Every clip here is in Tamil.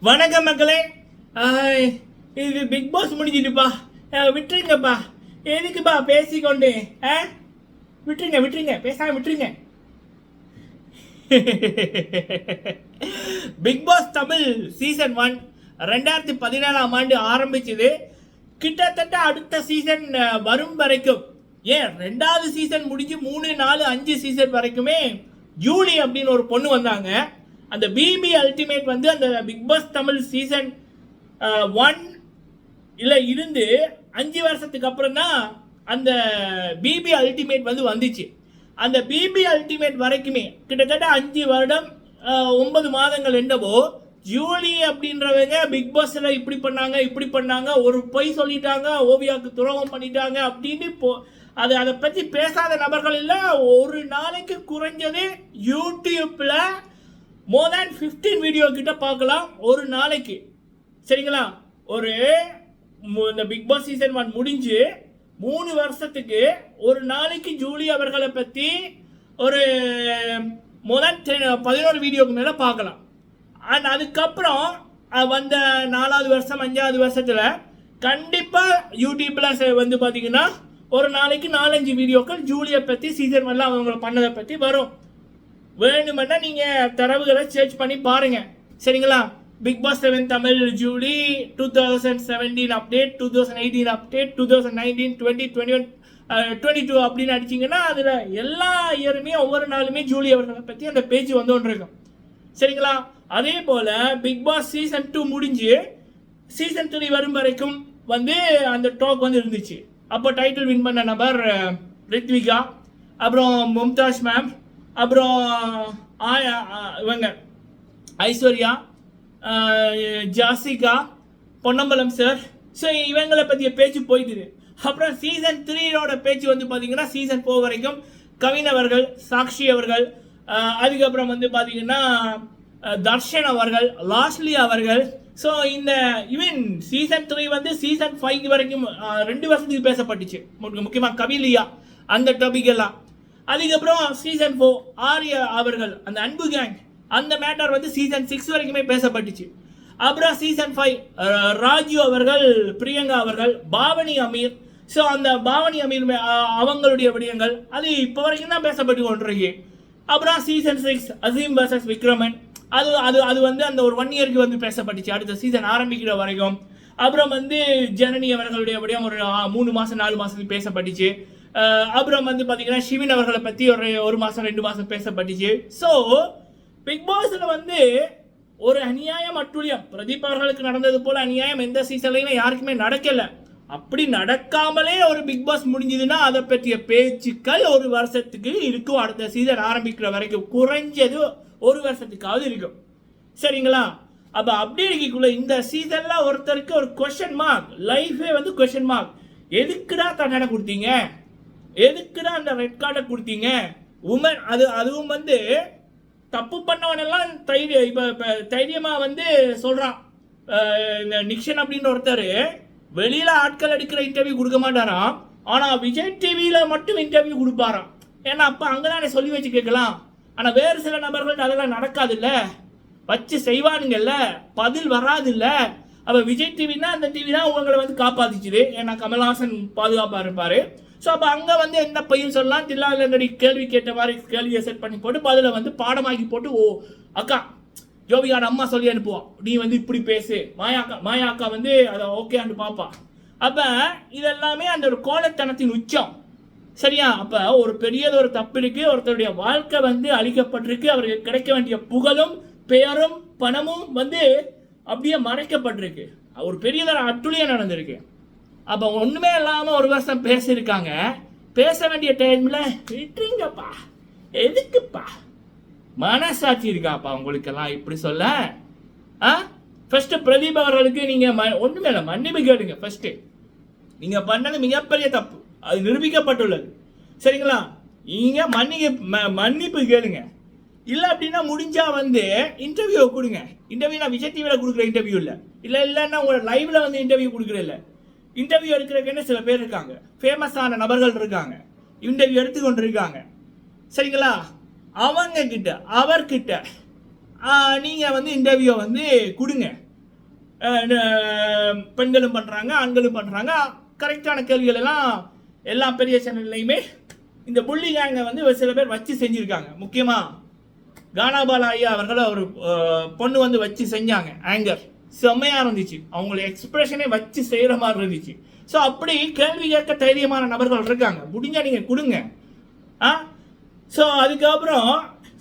வணக்கம் மக்களே. இது பிக் பாஸ் முடிஞ்சிட்டுப்பா. விட்டுருங்கப்பா. எதுக்குப்பா பேசிக்கொண்டு ஆ? விட்டுருங்க விட்டுருங்க. பேசாம விட்டுருங்க. Bigg Boss Tamil season one ரெண்டாயிரத்தி பதினேழாம் ஆண்டு ஆரம்பிச்சது. கிட்டத்தட்ட அடுத்த சீசன் வரும் வரைக்கும். ஏன் ரெண்டாவது சீசன் முடிஞ்சு மூணு நாலு அஞ்சு சீசன் வரைக்குமே ஜூலி அப்படின்னு ஒரு பொண்ணு வந்தாங்க. அந்த பிபி அல்டிமேட் வந்து அந்த Bigg Boss Tamil season one இல்லை இருந்து அஞ்சு வருஷத்துக்கு அப்புறம் தான் அந்த பிபி அல்டிமேட் வந்து வந்துச்சு. அந்த பிபி அல்டிமேட் வரைக்குமே கிட்டத்தட்ட அஞ்சு வருடம் ஒன்பது மாதங்கள் என்னவோ ஜூலி அப்படின்றவங்க பிக் பாஸில் இப்படி பண்ணாங்க இப்படி பண்ணாங்க ஒரு பொய் சொல்லிட்டாங்க ஓவியாவுக்கு துரோகம் பண்ணிட்டாங்க அப்படின்னு போ அது அதை பற்றி பேசாத நபர்கள் இல்லை ஒரு நாளைக்கு குறைஞ்சது யூடியூப்பில் மோர் தேன் 15 வீடியோ கிட்ட பார்க்கலாம். ஒரு நாளைக்கு. சரிங்களா? ஒரு இந்த பிக் பாஸ் சீசன் ஒன் முடிஞ்சு மூணு வருஷத்துக்கு ஒரு நாளைக்கு ஜூலி அவர்களை பற்றி ஒரு முதல் பதினோரு வீடியோக்கு மேலே பார்க்கலாம். அண்ட் அதுக்கப்புறம் வந்த நாலாவது வருஷம் அஞ்சாவது வருஷத்தில் கண்டிப்பாக யூடியூப்பில் வந்து பார்த்தீங்கன்னா ஒரு நாளைக்கு நாலஞ்சு வீடியோக்கள் ஜூலியை பற்றி சீசன் ஒன்ல அவங்க பண்ணதை பற்றி வரும். வேணுமென்னா நீங்கள் தரவுகளை சர்ச் பண்ணி பாருங்கள் சரிங்களா? Bigg Boss seven Tamil Julie two thousand seventeen update two thousand eighteen update two thousand nineteen twenty twenty one twenty two அப்படின்னு அடிச்சிங்கன்னா அதில் எல்லா இயருமே ஒவ்வொரு நாளுமே ஜூலி அவர்களை பற்றி அந்த பேஜ் வந்து ஒன்று இருக்கும் சரிங்களா? அதே போல் பிக் பாஸ் சீசன் டூ முடிஞ்சு சீசன் த்ரீ வரும் வரைக்கும் வந்து அந்த டாக் வந்து இருந்துச்சு. அப்போ டைட்டில் வின் பண்ண நபர் ரித்விகா அப்புறம் மும்தாஜ் மேம் அப்புறம் ஆயா இவங்க. ஐஸ்வர்யா ஜாசிகா பொன்னம்பலம் சார் ஸோ இவங்களை பற்றிய பேச்சு போயிட்டுது. அப்புறம் சீசன் த்ரீயோட பேச்சு வந்து பார்த்தீங்கன்னா சீசன் ஃபோர் வரைக்கும் கவின் அவர்கள் சாக்ஷி அவர்கள் அதுக்கப்புறம் வந்து பார்த்தீங்கன்னா தர்ஷன் அவர்கள் லாஸ்லி அவர்கள். ஸோ இந்த ஈவன் சீசன் த்ரீ வந்து சீசன் ஃபைவ் வரைக்கும் ரெண்டு வருஷத்துக்கு பேசப்பட்டுச்சு. முக்கியமாக கவிலியா அந்த டாபிக் எல்லாம். அதுக்கப்புறம் சீசன் ஃபோர் ஆர்யா அவர்கள் அந்த அன்பு கேங் அந்த மேட்டர் வந்து சீசன் சிக்ஸ் வரைக்குமே பேசப்பட்டுச்சு. அப்புறம் சீசன் ஃபைவ் ராஜு அவர்கள் பிரியங்கா அவர்கள் பாவனி அமீர். ஸோ அந்த பாவனி அமீர் மே- அவங்களுடைய விடயங்கள் அது இப்போ வரைக்கும் தான் பேசப்பட்டு கொண்டிருக்கு. அப்புறம் season six Azeem versus Vikraman. அது அது அது வந்து அந்த ஒரு ஒன் இயருக்கு வந்து பேசப்பட்டுச்சு. அடுத்த சீசன் ஆரம்பிக்கிற வரைக்கும். அப்புறம் வந்து ஜனனி அவர்களுடைய விடயம் ஒரு மூணு மாதம் நாலு மாதத்துக்கு பேசப்பட்டுச்சு. அப்புறம் வந்து பார்த்தீங்கன்னா சிவின் அவர்களை பற்றி ஒரு ஒரு மாதம் ரெண்டு மாதம் பேசப்பட்டுச்சு. ஸோ பிக் பாஸில் வந்து ஒரு அநியாயம் அட்டுழியம். பிரதீப் அவர்களுக்கு நடந்தது போல் அநியாயம் எந்த சீசன்லையுமே யாருக்குமே நடக்கல. அப்படி நடக்காமலே ஒரு பிக் பாஸ் முடிஞ்சதுன்னா அதை பற்றிய பேச்சுக்கள் ஒரு வருஷத்துக்கு இருக்கும். அடுத்த சீசன் ஆரம்பிக்கிற வரைக்கும் குறைஞ்சது ஒரு வருஷத்துக்காவது இருக்கும். சரிங்களா? அப்போ அப்படி இருக்கக்குள்ள இந்த சீசனில் ஒருத்தருக்கு ஒரு கொஷன் மார்க் லைஃபே வந்து கொஷன் மார்க் எதுக்குடா தண்டனை கொடுத்தீங்க? எதுக்கு தான் அந்த ரெட் கார்டை கொடுத்தீங்க? உமன் அது அதுவும் வந்து தப்பு பண்ணவனெல்லாம் தைரிய இப்போ இப்போ தைரியமாக வந்து சொல்கிறான் இந்த நிக்ஷன் அப்படின்னு ஒருத்தர் வெளியில் ஆட்கள் எடுக்கிற இன்டர்வியூ கொடுக்க மாட்டாராம். ஆனால் விஜய் டிவியில் மட்டும் இன்டர்வியூ கொடுப்பாராம். ஏன்னா அப்போ அங்கே தானே சொல்லி வச்சு கேட்கலாம். ஆனால் வேறு சில நபர்கள் அதெல்லாம் நடக்காதுல்ல. வச்சு செய்வானுங்கல்ல. பதில் வராதுல்ல. அப்போ விஜய் டிவினா அந்த டிவி தான் உங்களை வந்து காப்பாத்திச்சுது. ஏன்னா கமல்ஹாசன் பாதுகாப்பாக இருப்பார். ஸோ அப்போ அங்கே வந்து என்ன பையன் சொல்லலாம் தில்லாலங்கடி கேள்வி கேட்ட மாதிரி கேள்வியை செட் பண்ணி போட்டு பதில வந்து பாடமாக்கி போட்டு ஓ அக்கா ஜோபிகாட அம்மா சொல்லி அனுப்புவான். நீ வந்து இப்படி பேசு. மாயா அக்கா மாயா அக்கா வந்து அதை ஓகேன்னு பார்ப்பா அப்போ இதெல்லாமே அந்த ஒரு கோலத்தனத்தின் உச்சம். சரியா? அப்போ ஒரு பெரியது ஒரு தப்பு இருக்கு. ஒருத்தருடைய வாழ்க்கை வந்து அழிக்கப்பட்டிருக்கு. அவருக்கு கிடைக்க வேண்டிய புகழும் பெயரும் பணமும் வந்து அப்படியே மறைக்கப்பட்டிருக்கு. ஒரு பெரியதொரு அட்டுழியம் நடந்திருக்கு. அப்போ ஒன்றுமே இல்லாமல் ஒரு வருஷம் பேசியிருக்காங்க. பேச வேண்டிய டைமில் விட்டுருங்கப்பா. எதுக்குப்பா? மனசாட்சி இருக்காப்பா உங்களுக்கெல்லாம் இப்படி சொல்ல? ஆ? ஃபஸ்ட்டு பிரதீப் அவர்களுக்கு நீங்கள் ம- ஒன்றுமே இல்லை மன்னிப்பு கேளுங்க ஃபஸ்ட்டு நீங்கள் பண்ணது மிகப்பெரிய தப்பு. அது நிரூபிக்கப்பட்டுள்ளது. சரிங்களா? நீங்கள் மன்னிக்க ம- மன்னிப்பு கேளுங்க. இல்லை அப்படின்னா முடிஞ்சால் வந்து இன்டர்வியூ கொடுங்க. இன்டர்வியூ நான் விஜய் டிவியில் கொடுக்குற இன்டர்வியூ இல்லை. இல்லை இல்லைன்னா உங்களோட லைவில் வந்து இன்டர்வியூ கொடுக்குறேன் இல்லை. இன்டர்வியூ எடுக்கிறதுக்குன்னு சில பேர் இருக்காங்க? ஃபேமஸான நபர்கள் இருக்காங்க. இன்டர்வியூ எடுத்துக்கொண்டு இருக்காங்க சரிங்களா? அவங்க கிட்ட அவர்கிட்ட நீங்கள் வந்து இன்டர்வியூ வந்து கொடுங்க. பெண்களும் பண்ணுறாங்க ஆண்களும் பண்ணுறாங்க கரெக்டான கேள்விகள் எல்லாம் எல்லா பெரிய சேனல்லையுமே இந்த புள்ளி கேங்கை வந்து சில பேர் வச்சு செஞ்சுருக்காங்க. முக்கியமாக கானாபாலா ஐயா அவர்கள் ஒரு பொண்ணு வந்து வச்சு செஞ்சாங்க ஆங்கர் செம்மையாக இருந்துச்சு. அவங்கள எக்ஸ்பிரஷனே வச்சு செய்கிற மாதிரி இருந்துச்சு. ஸோ அப்படி கேள்வி கேட்க தைரியமான நபர்கள் இருக்காங்க. முடிஞ்சால் நீங்கள் கொடுங்க. ஆ? ஸோ அதுக்கப்புறம்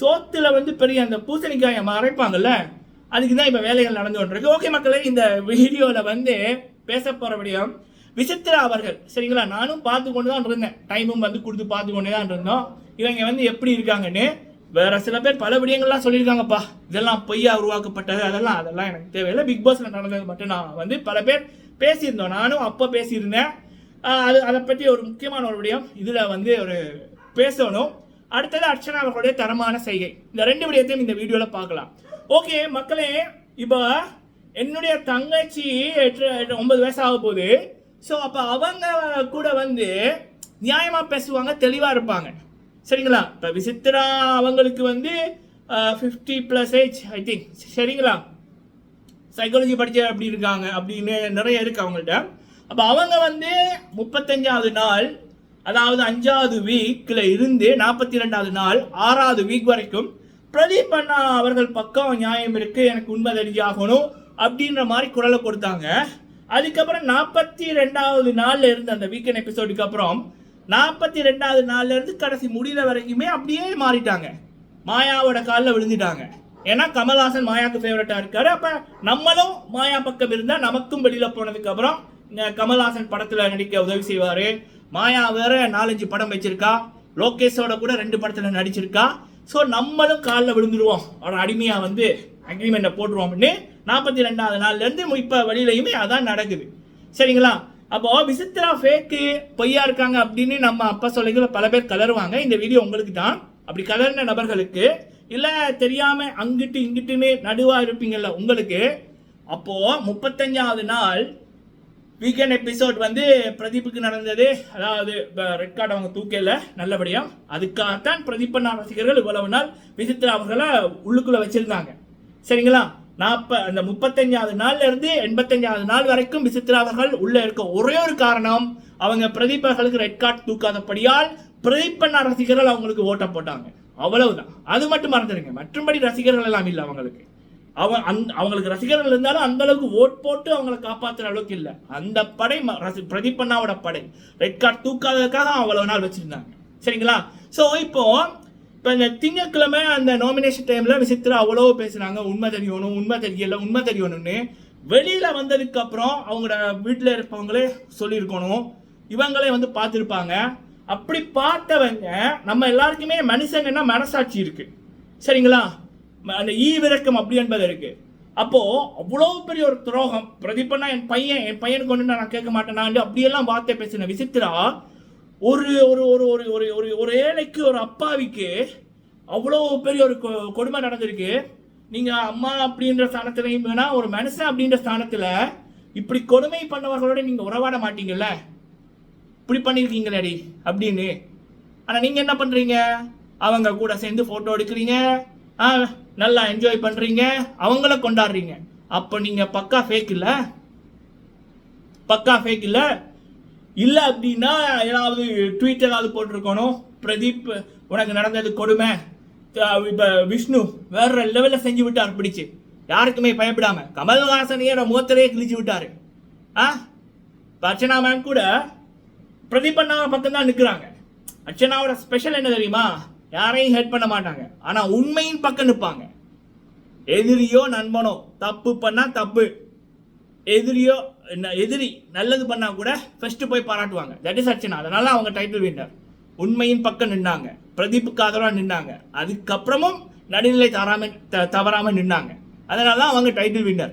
சோத்தில் வந்து பெரிய அந்த பூசணிக்காயை மறைப்பாங்கல்ல? அதுக்கு தான் இப்போ வேலைகள் நடந்து கொண்டிருக்கு. ஓகே மக்களே இந்த வீடியோவில் வந்து பேச போகிற விடயம் விசித்ரா அவர்கள். சரிங்களா? நானும் பார்த்து கொண்டு தான் இருந்தேன். டைமும் வந்து கொடுத்து பார்த்து கொண்டு தான் இருந்தோம். இவங்க வந்து எப்படி இருக்காங்கன்னு. வேற சில பேர் பல விடயங்கள்லாம் சொல்லியிருக்காங்கப்பா. இதெல்லாம் பொய்யா உருவாக்கப்பட்டது அதெல்லாம் அதெல்லாம் எனக்கு தேவையில்லை. பிக் பாஸ்ல நடந்தது மட்டும் நான் வந்து பல பேர் பேசியிருந்தோம். நானும் அப்போ பேசியிருந்தேன். அது அதை பற்றி ஒரு முக்கியமான ஒரு விடயம். இதில் வந்து ஒரு பேசணும். அடுத்தது அர்ச்சனா அவர்களுடைய தரமான செய்கை. இந்த ரெண்டு விடயத்தையும் இந்த வீடியோவில் பார்க்கலாம். ஓகே மக்களே இப்போ என்னுடைய தங்கச்சி எட்டு எட்டு- ஒன்பது வயசு ஆக போகுது. ஸோ அப்போ அவங்க கூட வந்து நியாயமாக பேசுவாங்க தெளிவாக இருப்பாங்க. சரிங்களா? இப்போ விசித்ரா அவங்களுக்கு வந்து fifty plus age I think சரிங்களா? சைக்காலஜி படிச்ச அப்படி இருக்காங்க அப்படின்னு நிறைய இருக்கு அவங்கள்ட்ட. அப்போ அவங்க வந்து முப்பத்தஞ்சாவது நாள் அதாவது அஞ்சாவது வீக்கில் இருந்து நாற்பத்தி ரெண்டாவது நாள் ஆறாவது வீக் வரைக்கும் பிரதீப் அண்ணா அவர்கள் பக்கம் நியாயம் இருக்கு எனக்கு உண்மை தெரிஞ்சாகணும் அப்படின்ற மாதிரி குரலை கொடுத்தாங்க. அதுக்கப்புறம் நாற்பத்தி ரெண்டாவது நாளில் இருந்த அந்த வீக்கெண்ட் எபிசோடுக்கு அப்புறம் நாற்பத்தி ரெண்டாவது நாள்ல இருந்து கடைசி முடிகிற வரைக்குமே அப்படியே மாறிட்டாங்க. மாயாவோட காலில் விழுந்துட்டாங்க. ஏன்னா கமல்ஹாசன் மாயாக்கு ஃபேவரட்டாக இருக்காரு. அப்போ நம்மளும் மாயா பக்கம் இருந்தால் நமக்கும் வெளியில் போனதுக்கு அப்புறம் இந்த கமல்ஹாசன் படத்தில் நடிக்க உதவி செய்வார். மாயா வேற நாலஞ்சு படம் வச்சிருக்கா. லோகேஷோட கூட ரெண்டு படத்தில் நடிச்சிருக்கா. ஸோ நம்மளும் காலில் விழுந்துருவோம். அவரோட அடிமையாக வந்து அக்ரிமெண்ட்டை போட்டுருவோம்னு நாற்பத்தி ரெண்டாவது நாள்லேருந்து இப்போ இப்ப வெளியிலையுமே அதான் நடக்குது. சரிங்களா? அப்போ விசித்ரா ஃபேக்கு பொய்யா இருக்காங்க அப்படின்னு நம்ம அப்பா சொல்லிக்கிற பல பேர் கலருவாங்க. இந்த வீடியோ உங்களுக்கு தான். அப்படி கலர்ன நபர்களுக்கு இல்லை தெரியாம அங்கிட்டு இங்கிட்டுன்னு நடுவா இருப்பீங்கல்ல உங்களுக்கு. அப்போ முப்பத்தஞ்சாவது நாள் வீக்கெண்ட் எபிசோட் வந்து பிரதீப்புக்கு நடந்தது. அதாவது ரெட் கார்டு அவங்க தூக்கல நல்லபடியா. அதுக்காகத்தான் பிரதீப் ரசிகர்கள் இவ்வளவு நாள் விசித்ரா அவர்களை உள்ளுக்குள்ள வச்சிருந்தாங்க. சரிங்களா? நாற்ப அந்த முப்பத்தஞ்சாவது நாள்ல இருந்து எண்பத்தஞ்சாவது நாள் வரைக்கும் விசித்ரா அவர்கள் உள்ள இருக்க ஒரே ஒரு காரணம் அவங்க பிரதீப் அவர்களுக்கு ரெட் கார்டு தூக்காதபடியால் பிரதீப் ரசிகர்கள் அவங்களுக்கு ஓட்ட போட்டாங்க. அவ்வளவுதான். அது மட்டும் மறந்துடுங்க. மற்றும்படி ரசிகர்கள் எல்லாம் இல்லை அவங்களுக்கு. அவன் அந் அவங்களுக்கு ரசிகர்கள் இருந்தாலும் அந்த அளவுக்கு ஓட் போட்டு அவங்கள காப்பாற்றுற அளவுக்கு இல்லை. அந்த படை ம- ரசி- பிரதீப் அண்ணாவோட படை. ரெட் கார்டு தூக்காததுக்காக அவ்வளவு நாள் வச்சிருந்தாங்க. சரிங்களா? ஸோ இப்போ இப்போ இந்த திங்கட்கிழமை அந்த நாமினேஷன் டைமில் விசித்ரா அவ்வளோ பேசுகிறாங்க உண்மை தெரியணும் உண்மை தெரியல உண்மை தெரியணும்னு வெளியில் வந்ததுக்கப்புறம் அவங்களோட வீட்டில் இருப்பவங்களே சொல்லியிருக்கணும். இவங்களே வந்து பார்த்துருப்பாங்க. அப்படி பார்த்தவங்க நம்ம எல்லாருக்குமே மனுஷங்கன்னா மனசாட்சி இருக்கு. சரிங்களா? ம- அந்த ஈவிரக்கம் அப்படி என்பது இருக்குது அப்போது அவ்வளோ பெரிய ஒரு துரோகம். பிரதீபனா என் பையன் என் பையனுக்கு ஒன்று நான் கேட்க மாட்டேனாண்டு அப்படியெல்லாம் வார்த்தை பேசின விசித்ரா ஒரு ஒரு ஒரு ஒரு ஒரு ஏழைக்கு ஒரு அப்பாவிக்கு அவ்வளோ பெரிய ஒரு கொ- கொடுமை நடந்திருக்கு. நீங்கள் அம்மா அப்படின்ற ஸ்தானத்துலையும் வேணால் ஒரு மனுஷன் அப்படின்ற ஸ்தானத்தில் இப்படி கொடுமை பண்ணவர்களோட நீங்கள் உறவாட மாட்டீங்கல்ல? இப்படி பண்ணியிருக்கீங்களேடி அப்படின்னு. ஆனால் நீங்கள் என்ன பண்ணுறீங்க அவங்க கூட சேர்ந்து ஃபோட்டோ எடுக்கிறீங்க. ஆ நல்லா என்ஜாய் பண்ணுறீங்க அவங்கள கொண்டாடுறீங்க. அப்போ நீங்கள் பக்கா ஃபேக் இல்லை? பக்கா ஃபேக் இல்லை? இல்லை அப்படின்னா ஏதாவது ட்வீட் ஏதாவது போட்டிருக்கணும். பிரதீப் உனக்கு நடந்தது கொடுமை. இப்போ விஷ்ணு வேற லெவலில் செஞ்சு விட்டார் பிடிச்சு. யாருக்குமே பயப்படாம. கமல்ஹாசனையே முகத்திலேயே கிழிச்சு விட்டாரு. ஆ? அர்ச்சனா மேம் கூட பிரதீப் அண்ணா பக்கம் தான் நிற்கிறாங்க அர்ச்சனாவோட ஸ்பெஷல் என்ன தெரியுமா? யாரையும் ஹெல்ப் பண்ண மாட்டாங்க. ஆனால் உண்மையின் பக்கம் நிற்பாங்க எதிரியோ நண்பனோ தப்பு பண்ணால் தப்பு. எதிரியோ எதிரி நல்லது பண்ணால் கூட ஃபஸ்ட்டு போய் பாராட்டுவாங்க. That is Archana. அதனால அவங்க டைட்டில் வின்னர் உண்மையின் பக்கம் நின்னாங்க. பிரதீப்புக்கு ஆதரவாக நின்னாங்க. அதுக்கப்புறமும் நடுநிலை தராம த- தவறாமல் நின்னாங்க. அதனால தான் அவங்க டைட்டில் வின்னர்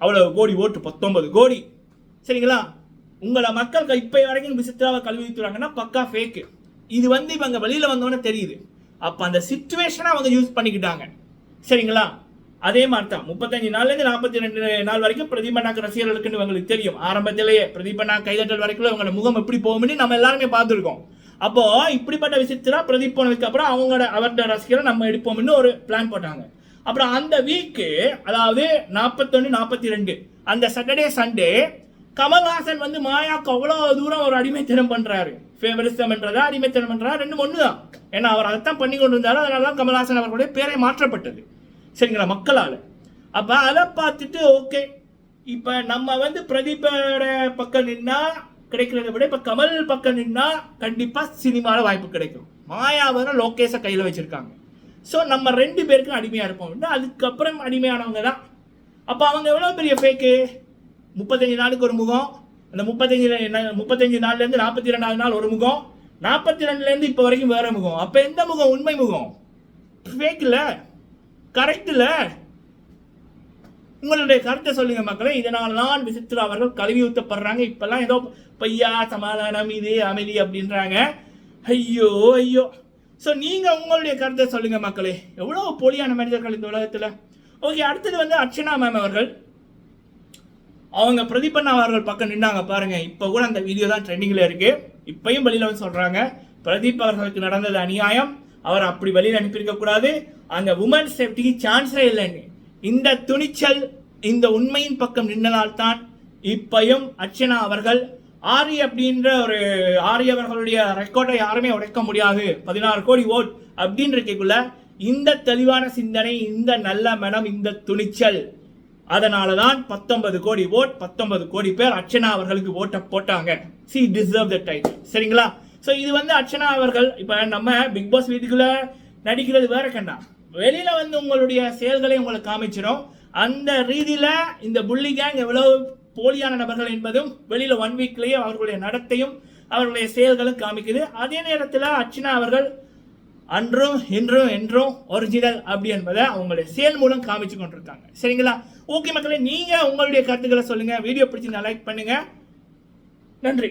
அவ்வளோ கோடி ஓட்டு பத்தொன்பது கோடி. சரிங்களா? உங்களை மக்கள் இப்போ வரைக்கும் விசித்ராவை கல்வி வைத்துறாங்கன்னா பக்கா ஃபேக்கு இது வந்து இவங்க வெளியில் வந்தோன்னே தெரியுது. அப்போ அந்த சுச்சுவேஷனை அவங்க யூஸ் பண்ணிக்கிட்டாங்க. சரிங்களா? அதே மாதிரி தான் முப்பத்தஞ்சு நாள்லேருந்து நாற்பத்தி ரெண்டு நாள் வரைக்கும் பிரதீபனாக்கு ரசிகர்களுக்குன்னு இவங்களுக்கு தெரியும். ஆரம்பத்திலேயே பிரதீபனா கைதட்டல் வரைக்கும் இவங்களோட முகம் எப்படி போகும்னு நம்ம எல்லாருமே பார்த்துருக்கோம். அப்போ இப்படிப்பட்ட விஷயத்தில் பிரதீப் போனதுக்கு அப்புறம் அவங்களோட அவரோட ரசிகரை நம்ம எடுப்போம்னு ஒரு பிளான் போட்டாங்க. அப்புறம் அந்த வீக்கு அதாவது நாற்பத்தொன்று நாற்பத்தி ரெண்டு அந்த சாட்டர்டே சண்டே கமல்ஹாசன் வந்து மாயாக்கு அவ்வளோ தூரம் ஒரு அடிமைத்தனம் பண்ணுறாரு ஃபேவரிசம் பண்ணுறதா அடிமைத்தனம் பண்ணுறா ரெண்டு ஒன்று தான் ஏன்னா அவர் அதைத்தான் பண்ணி கொண்டு இருந்தாரு அதனால தான் கமல்ஹாசன் அவர்களுடைய பேரை மாற்றப்பட்டது. சரிங்களா மக்களால். அப்போ அதை பார்த்துட்டு ஓகே இப்போ நம்ம வந்து பிரதீபோட பக்கம் நின்னா கிடைக்கிறத விட இப்போ கமல் பக்கம் நின்னா கண்டிப்பாக சினிமாவில் வாய்ப்பு கிடைக்கும். மாயாவரம் லோகேஷை கையில் வச்சுருக்காங்க. ஸோ நம்ம ரெண்டு பேருக்கும் அடிமையாக இருப்போம். அதுக்கப்புறம் அடிமையானவங்க தான். அப்போ அவங்க எவ்வளோ பெரிய ஃபேக்கு முப்பத்தஞ்சு நாளுக்கு ஒரு முகம். அந்த முப்பத்தஞ்சு முப்பத்தஞ்சு நாள்லேருந்து நாற்பத்தி ரெண்டாவது நாள் ஒரு முகம். நாற்பத்தி ரெண்டுலேருந்து இப்போ வரைக்கும் வேறு முகம். அப்போ எந்த முகம்? உண்மை முகம். ஃபேக் இல்லை. கரெக்ட் இல்லை உங்களுடைய கருத்தை சொல்லுங்க மக்களே. இதனால் தான் விசித்திரா அவர்கள் கழுவி ஊத்தப்படுறாங்க இப்பெல்லாம் ஏதோ பையா சமாதானம் இது அமைதி அப்படின்றாங்க. ஐயோ ஐயோ. ஸோ நீங்கள் உங்களுடைய கருத்தை சொல்லுங்க மக்களே. எவ்வளோ போலியான மனிதர்கள் இந்த உலகத்தில். ஓகே அடுத்தது வந்து அர்ச்சனா மேம் அவர்கள். அவங்க பிரதிபண்ணா அவர்கள் பக்கம் நின்னாங்க பாருங்க. இப்போ கூட அந்த வீடியோ தான் ட்ரெண்டிங்கில் இருக்கு. இப்பையும் வெளியில் வந்து சொல்கிறாங்க பிரதீப் அவர்களுக்கு நடந்தது அநியாயம். அவர் அப்படி வழியில் அனுப்பியிருக்க கூடாது. அந்த உமன் சேஃப்டிக்கு சான்ஸே இல்லைன்னு இந்த துணிச்சல் இந்த உண்மையின் பக்கம் நின்றதால் தான் இப்பயும் அர்ச்சனா அவர்கள் ஆரி அப்படின்ற ஒரு ஆரி அவர்களுடைய ரெக்கார்டை யாருமே உடைக்க முடியாது. பதினாறு கோடி ஓட் அப்படின்னு இருக்கக்குள்ள இந்த தெளிவான சிந்தனை இந்த நல்ல மனம் இந்த துணிச்சல். அதனால தான் பத்தொன்பது கோடி ஓட் பத்தொன்பது கோடி பேர் அர்ச்சனா அவர்களுக்கு ஓட்டை போட்டாங்க. சி டிசர்வ் த டைம் சரிங்களா? ஸோ இது வந்து அர்ச்சனா அவர்கள் இப்போ நம்ம பிக் பாஸ் வீட்டுக்குள்ள நடிக்கிறது வேற கண்டா. வெளியில வந்து உங்களுடைய செயல்களை உங்களுக்கு காமிச்சிடும் அந்த ரீதியில் இந்த புள்ளி கேங் எவ்வளவு போலியான நபர்கள் என்பதும் வெளியில் ஒன் வீக்லேயே அவர்களுடைய நடத்தையும் அவர்களுடைய செயல்களும் காமிக்குது. அதே நேரத்தில் அர்ச்சனா அவர்கள் அன்றும் இன்றும் என்றும் ஒரிஜினல் அப்படி என்பதை அவங்களுடைய செயல் மூலம் காமிச்சு கொண்டிருக்காங்க. சரிங்களா? ஓகே மக்களே நீங்கள் உங்களுடைய கருத்துக்களை சொல்லுங்கள் வீடியோ பிடிச்சிருந்தா லைக் பண்ணுங்கள் நன்றி.